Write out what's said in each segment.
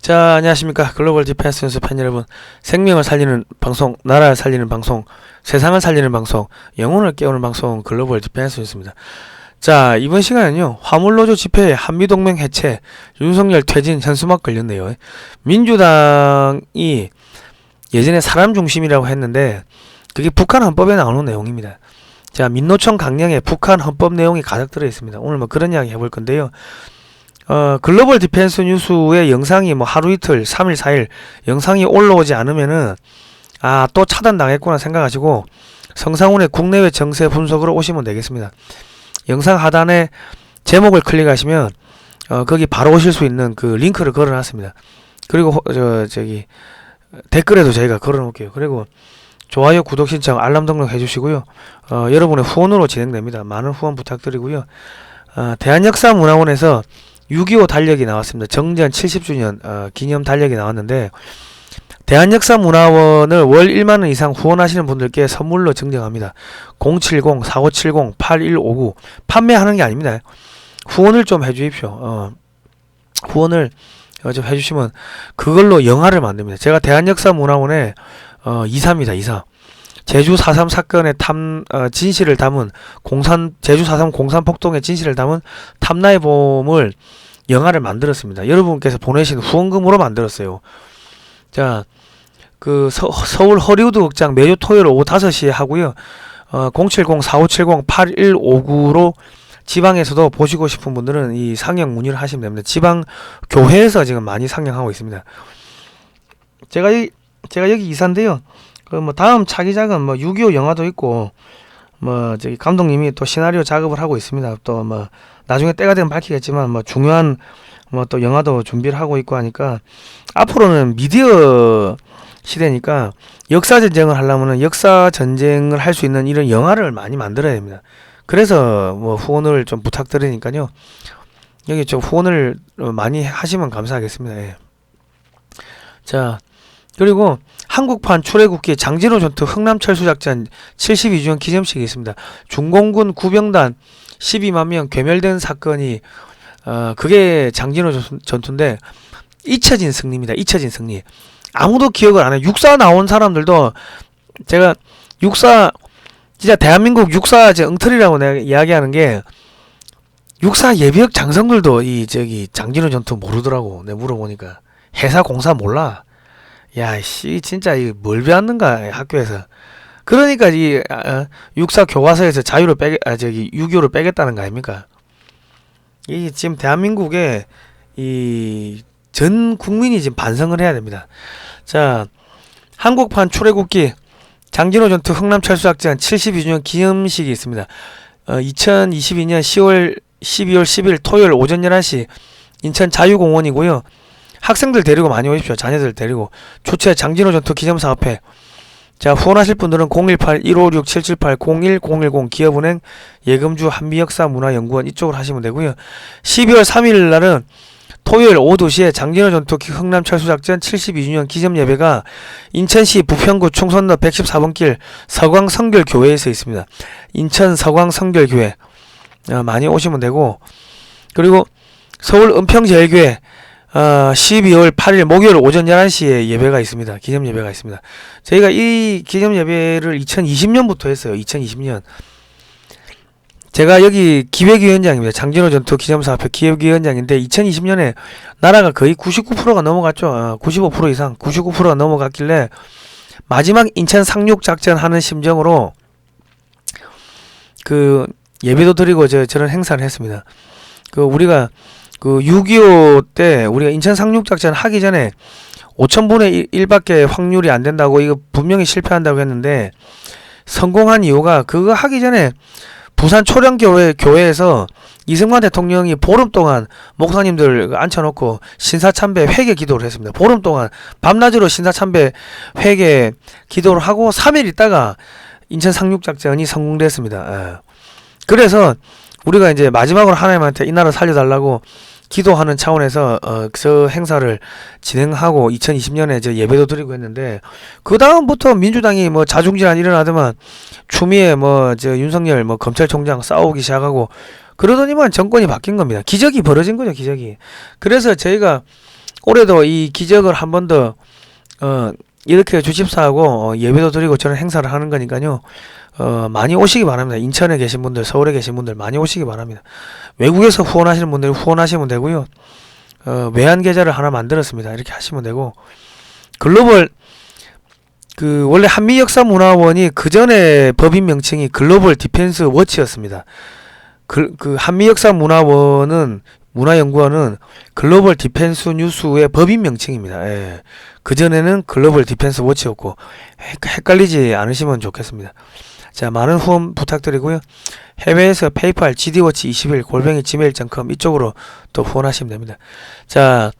자, 안녕하십니까. 글로벌 디펜스 연수 팬 여러분. 생명을 살리는 방송, 나라를 살리는 방송, 세상을 살리는 방송, 영혼을 깨우는 방송, 글로벌 디펜스 뉴스입니다. 자, 이번 시간은요, 화물노조 집회, 한미동맹 해체, 윤석열 퇴진, 현수막 걸렸네요. 민주당이 예전에 사람 중심이라고 했는데, 그게 북한 헌법에 나오는 내용입니다. 자, 민노총 강령에 북한 헌법 내용이 가득 들어 있습니다. 오늘 뭐 그런 이야기 해볼 건데요. 어, 글로벌 디펜스 뉴스의 영상이 뭐 하루 이틀, 3일, 4일 영상이 올라오지 않으면은 아, 또 차단당했구나 생각하시고 성상훈의 국내외 정세 분석으로 오시면 되겠습니다. 영상 하단에 제목을 클릭하시면 어, 거기 바로 오실 수 있는 그 링크를 걸어 놨습니다. 그리고 호- 저 저기 댓글에도 저희가 걸어 놓을게요. 그리고 좋아요, 구독 신청, 알람 등록 해 주시고요. 어, 여러분의 후원으로 진행됩니다. 많은 후원 부탁드리고요. 어, 대한역사문화원에서 6.25 달력이 나왔습니다. 정전 70주년 어, 기념 달력이 나왔는데 대한역사문화원을 월 1만 원 이상 후원하시는 분들께 선물로 증정합니다. 070-4570-8159 판매하는 게 아닙니다. 후원을 좀 해주십시오. 어, 후원을 어, 좀 해주시면 그걸로 영화를 만듭니다. 제가 대한역사문화원의 어, 이사입니다. 이사. 제주 4.3 사건의 탐 어, 진실을 담은 공산 제주 4.3 공산 폭동의 진실을 담은 탐나의 봄을 영화를 만들었습니다. 여러분께서 보내신 후원금으로 만들었어요. 자, 그 서, 서울 허리우드 극장 매주 토요일 오후 5시에 하고요. 어, 070-4570-8159로 지방에서도 보시고 싶은 분들은 이 상영 문의를 하시면 됩니다. 지방 교회에서 지금 많이 상영하고 있습니다. 제가 이 제가 여기 이사인데요. 그 뭐 다음 차기작은 뭐 6.25 영화도 있고 뭐 저기 감독님이 또 시나리오 작업을 하고 있습니다. 또 뭐 나중에 때가 되면 밝히겠지만 뭐 중요한 뭐 또 영화도 준비를 하고 있고 하니까 앞으로는 미디어 시대니까 역사 전쟁을 하려면은 역사 전쟁을 할 수 있는 이런 영화를 많이 만들어야 됩니다. 그래서 뭐 후원을 좀 부탁드리니까요. 여기 좀 후원을 어, 많이 하시면 감사하겠습니다. 예. 자, 그리고 한국판 출애굽기 장진호 전투 흥남철수작전 72주년 기념식이 있습니다. 중공군 구병단 12만 명 괴멸된 사건이 어 그게 장진호 전- 전투인데 잊혀진 승리입니다. 잊혀진 승리. 아무도 기억을 안 해요. 육사 나온 사람들도 제가 육사 진짜 대한민국 육사 제 엉터리라고 내가 이야기하는 게 육사 예비역 장성들도 이 저기 장진호 전투 모르더라고. 내가 물어보니까 해사 공사 몰라. 야, 씨, 진짜 이뭘 배웠는가 학교에서. 그러니까 이 아, 어, 육사 교과서에서 자유를 빼, 아 저기 유교를 빼겠다는 거 아닙니까? 이 지금 대한민국에 이 전 국민이 지금 반성을 해야 됩니다. 자, 한국판 출애굽기 장진호 전투 흥남 철수작전 72주년 기념식이 있습니다. 어, 2022년 10월 12월 10일 토요일 오전 11시 인천 자유공원이고요. 학생들 데리고 많이 오십시오. 자녀들 데리고 초체 장진호 전투 기념사업회 자 후원하실 분들은 018-156-778-01-010 기업은행 예금주 한미역사문화연구원 이쪽으로 하시면 되고요. 12월 3일 날은 토요일 오후 2시에 장진호 전투 기- 흥남 철수작전 72주년 기념예배가 인천시 부평구 충선로 114번 길 서광성결교회에서 있습니다. 인천 서광성결교회 어, 많이 오시면 되고 그리고 서울 은평제일교회 어, 12월 8일 목요일 오전 11시에 예배가 있습니다. 기념 예배가 있습니다. 저희가 이 기념 예배를 2020년부터 했어요. 2020년. 제가 여기 기획위원장입니다. 장진호 전투 기념사업회 기획위원장인데 2020년에 나라가 거의 99%가 넘어갔죠. 어, 95% 이상 99%가 넘어갔길래 마지막 인천 상륙 작전 하는 심정으로 그 예배도 드리고 저 저런 행사를 했습니다. 그 우리가 그 6.25 때 우리가 인천 상륙작전 하기 전에 5천분의 1밖에 확률이 안 된다고 이거 분명히 실패한다고 했는데 성공한 이유가 그거 하기 전에 부산 초령교회 교회에서 이승만 대통령이 보름 동안 목사님들 앉혀놓고 신사참배 회개 기도를 했습니다. 보름 동안 밤낮으로 신사참배 회개 기도를 하고 3일 있다가 인천 상륙작전이 성공됐습니다. 예. 그래서 우리가 이제 마지막으로 하나님한테 이 나라 살려달라고 기도하는 차원에서 어, 그 행사를 진행하고 2020년에 저 예배도 드리고 했는데 그 다음부터 민주당이 뭐 자중질환 일어나더만 추미애 뭐저 윤석열 뭐 검찰총장 싸우기 시작하고 그러더니만 정권이 바뀐 겁니다. 기적이 벌어진 거죠, 기적이. 그래서 저희가 올해도 이 기적을 한 번 더 어, 이렇게 주집사하고 어, 예배도 드리고 저런 행사를 하는 거니까요. 어, 많이 오시기 바랍니다. 인천에 계신 분들, 서울에 계신 분들 많이 오시기 바랍니다. 외국에서 후원하시는 분들 후원하시면 되고요. 어, 외환 계좌를 하나 만들었습니다. 이렇게 하시면 되고 글로벌 그 원래 한미 역사 문화원이 그 전에 법인 명칭이 글로벌 디펜스 워치였습니다. 그, 그 한미 역사 문화원은 문화연구원은 글로벌 디펜스 뉴스의 법인 명칭입니다. 예. 그 전에는 글로벌 디펜스 워치였고 헷- 헷갈리지 않으시면 좋겠습니다. 자 많은 후원 부탁드리고요. 해외에서 페이팔 gd워치 21 골뱅이 gmail.com 이쪽으로 또 후원하시면 됩니다. 자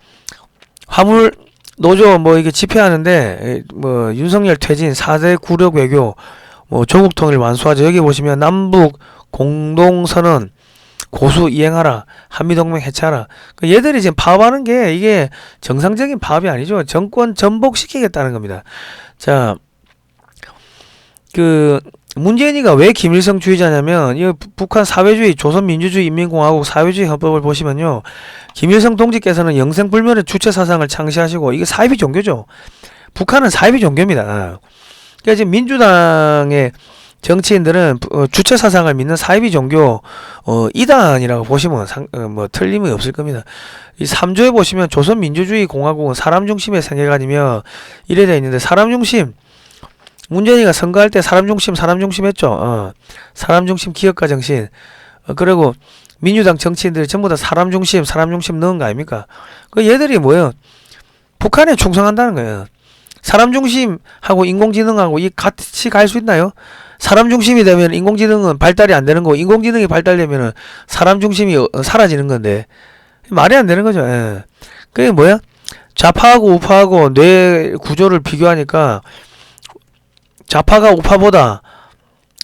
화물 노조 뭐 이게 집회하는데 에, 뭐 윤석열 퇴진 4대 구력 외교 뭐 조국 통일 완수하자 여기 보시면 남북 공동선언 고수 이행하라 한미동맹 해체하라. 그 얘들이 지금 파업하는 게 이게 정상적인 파업이 아니죠. 정권 전복시키겠다는 겁니다. 자 그 문재인이가 왜 김일성 주의자냐면 이 부- 북한 사회주의 조선민주주의 인민공화국 사회주의 헌법을 보시면요. 김일성 동지께서는 영생 불멸의 주체 사상을 창시하시고 이게 사이비 종교죠. 북한은 사이비 종교입니다. 그러니까 지금 민주당의 정치인들은 부- 어, 주체 사상을 믿는 사이비 종교 어, 이단이라고 보시면 상, 어, 뭐 틀림이 없을 겁니다. 이 3조에 보시면 조선민주주의 공화국은 사람 중심의 세계관이며 이래 돼 있는데 사람 중심 문재인이가 선거할 때 사람 중심 사람 중심 했죠. 어, 사람 중심 기업가 정신. 어, 그리고 민주당 정치인들이 전부 다 사람 중심 사람 중심 넣은 거 아닙니까? 그 얘들이 뭐예요? 북한에 충성한다는 거예요. 사람 중심하고 인공지능하고 이 같이 갈 수 있나요? 사람 중심이 되면 인공지능은 발달이 안 되는 거고 인공지능이 발달되면은 사람 중심이 어, 사라지는 건데 말이 안 되는 거죠. 예. 그게 뭐야? 좌파하고 우파하고 뇌 구조를 비교하니까 좌파가 우파보다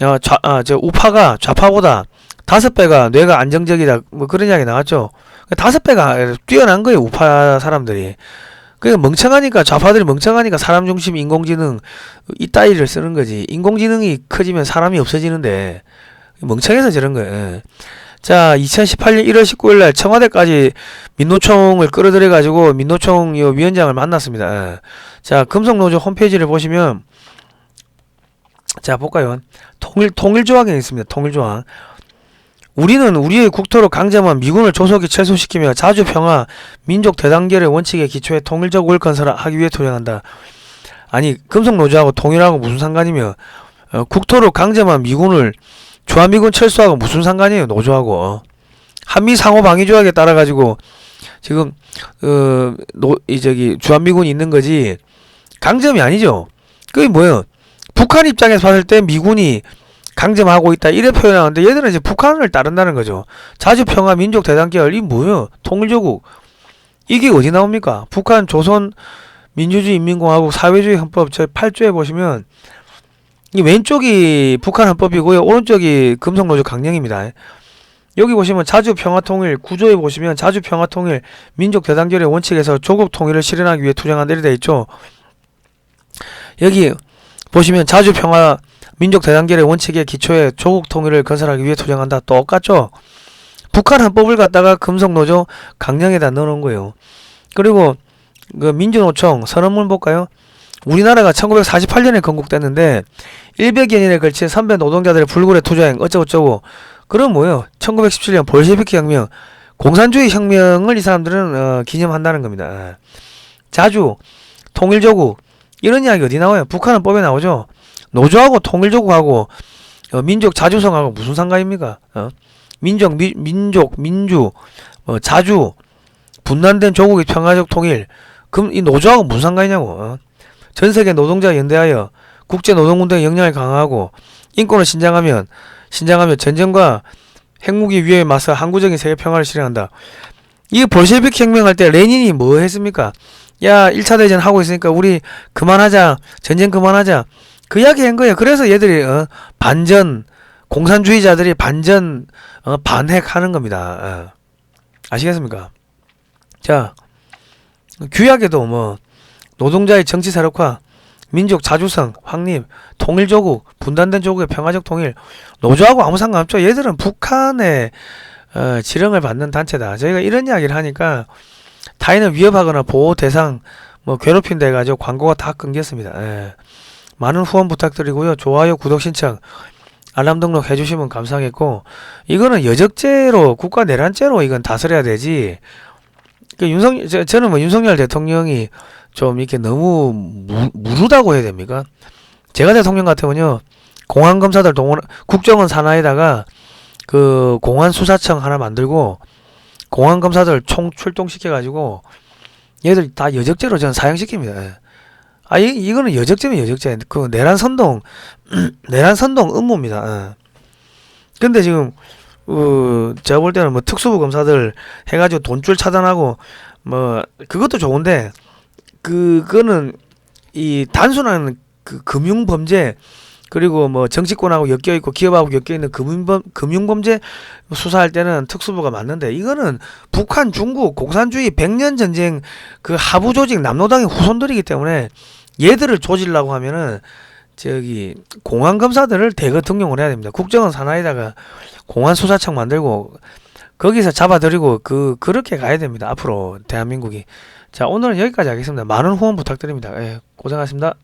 어, 좌, 아, 저 우파가 좌파보다 다섯 배가 뇌가 안정적이다 뭐 그런 이야기 나왔죠. 다섯 배가 뛰어난 거예요 우파 사람들이. 그러니까 멍청하니까 좌파들이 멍청하니까 사람 중심 인공지능 이따위를 쓰는 거지. 인공지능이 커지면 사람이 없어지는데 멍청해서 저런 거예요. 예. 자, 2018년 1월 19일 날 청와대까지 민노총을 끌어들여 가지고 민노총 요 위원장을 만났습니다. 예. 자, 금속노조 홈페이지를 보시면 자, 볼까요? 통일 통일 조항에 있습니다. 통일 조항. 우리는 우리의 국토로 강점한 미군을 조속히 철수시키며 자주 평화, 민족 대단결의 원칙에 기초해 통일적 을 건설하기 위해 투쟁한다. 아니 금속노조하고 통일하고 무슨 상관이며 어, 국토로 강점한 미군을 주한미군 철수하고 무슨 상관이에요 노조하고 어. 한미 상호 방위 조약에 따라 가지고 지금 어 노 이 저기 주한미군이 있는 거지 강점이 아니죠. 그게 뭐예요? 북한 입장에서 봤을 때 미군이 강점하고 있다 이래 표현하는데 얘들은 이제 북한을 따른다는 거죠. 자주평화 민족 대단결 이 뭐예요? 통일조국 이게 어디 나옵니까? 북한 조선 민주주의 인민공화국 사회주의 헌법 저 8조에 보시면 이 왼쪽이 북한 헌법이고요. 오른쪽이 금속노조 강령입니다. 여기 보시면 자주 평화 통일 구조에 보시면 자주 평화 통일 민족 대단결의 원칙에서 조국 통일을 실현하기 위해 투쟁한다 이렇게 돼 있죠. 여기 보시면 자주 평화 민족 대단결의 원칙에 기초해 조국 통일을 건설하기 위해 투쟁한다. 똑같죠? 북한 헌법을 갖다가 금속노조 강령에다 넣어놓은 거예요. 그리고 그 민주노총 선언문 볼까요? 우리나라가 1948년에 건국됐는데 100여 년에 걸친 선배 노동자들의 불굴의 투쟁 어쩌고저쩌고 그럼 뭐예요? 1917년 볼셰비키 혁명 공산주의 혁명을 이 사람들은 어, 기념한다는 겁니다. 예. 자주 통일조국 이런 이야기 어디 나와요? 북한은 법에 나오죠. 노조하고 통일조국하고 어, 민족 자주성하고 무슨 상관입니까? 어? 민족 미, 민족 민주 어, 자주 분단된 조국의 평화적 통일 그럼 이 노조하고 무슨 상관이냐고 어? 전 세계 노동자 연대하여 국제 노동운동의 역량을 강화하고 인권을 신장하면 신장하며 전쟁과 핵무기 위협에 맞서 항구적인 세계 평화를 실현한다. 이 볼셰비키 혁명할 때 레닌이 뭐 했습니까? 야 1차 대전 하고 있으니까 우리 그만하자 전쟁 그만하자 그 이야기 한 거예요. 그래서 얘들이 어, 반전 공산주의자들이 반전 어, 반핵하는 겁니다. 어. 아시겠습니까? 자 규약에도 뭐 노동자의 정치 세력화, 민족 자주성, 확립, 통일 조국, 분단된 조국의 평화적 통일, 노조하고 아무 상관없죠. 얘들은 북한의 어, 지령을 받는 단체다. 저희가 이런 이야기를 하니까 타인을 위협하거나 보호 대상 뭐 괴롭힌다 해가지고 광고가 다 끊겼습니다. 예. 많은 후원 부탁드리고요. 좋아요, 구독 신청, 알람 등록 해주시면 감사하겠고 이거는 여적죄로 국가 내란죄로 이건 다스려야 되지. 그 윤석 저, 저는 뭐 윤석열 대통령이 좀 이렇게 너무 무, 무르다고 해야 됩니까? 제가 대통령 같으면요 공안 검사들 동원 국정원 산하에다가 그 공안 수사청 하나 만들고 공안 검사들 총 출동시켜 가지고 얘들 다 여적죄로 저는 사형시킵니다. 예. 아 이, 이거는 여적죄면 여적죄 그 내란 선동 내란 선동 음모입니다. 예. 근데 지금 어, 제가 볼 때는 뭐 특수부 검사들 해가지고 돈줄 차단하고 뭐 그것도 좋은데 그거는 이 단순한 그 금융 범죄 그리고 뭐 정치권하고 엮여 있고 기업하고 엮여 있는 금융범 금융 범죄 수사할 때는 특수부가 맞는데 이거는 북한 중국 공산주의 백년 전쟁 그 하부 조직 남노당의 후손들이기 때문에 얘들을 조지려고 하면은 저기 공안 검사들을 대거 등용을 해야 됩니다. 국정원 산하에다가 공안 수사청 만들고 거기서 잡아들이고 그 그렇게 가야 됩니다. 앞으로 대한민국이 자 오늘은 여기까지 하겠습니다. 많은 후원 부탁드립니다. 예, 고생하셨습니다.